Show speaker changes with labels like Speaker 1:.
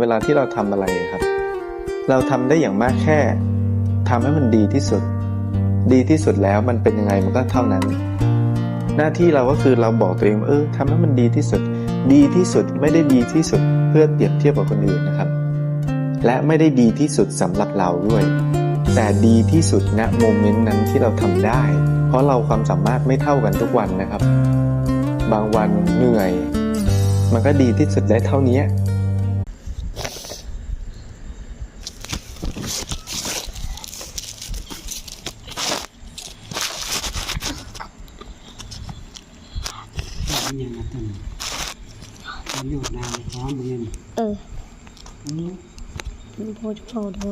Speaker 1: เวลาที่เราทำอะไรครับ เราทำได้อย่างมากแค่ทำให้มันดีที่สุด ดีที่สุดแล้วมันเป็นยังไงมันก็เท่านั้น หน้าที่เราก็คือเราบอกตัวเองเออทำให้มันดีที่สุด ดีที่สุดไม่ได้ดีที่สุดเพื่อเปรียบเทียบกับคนอื่นนะครับ และไม่ได้ดีที่สุดสำหรับเราด้วย แต่ดีที่สุดณโมเมนต์นั้นที่เราทำได้ เพราะเราความสามารถไม่เท่ากันทุกวันนะครับ บางวันเหนื่อย มันก็ดีที่สุดได้เท่า
Speaker 2: นี้ ยังมาตั้งมันอยู่นานพร้อมเหมือนกัน
Speaker 3: เออ
Speaker 2: อืม
Speaker 3: มันโพสต์โพสต์ดู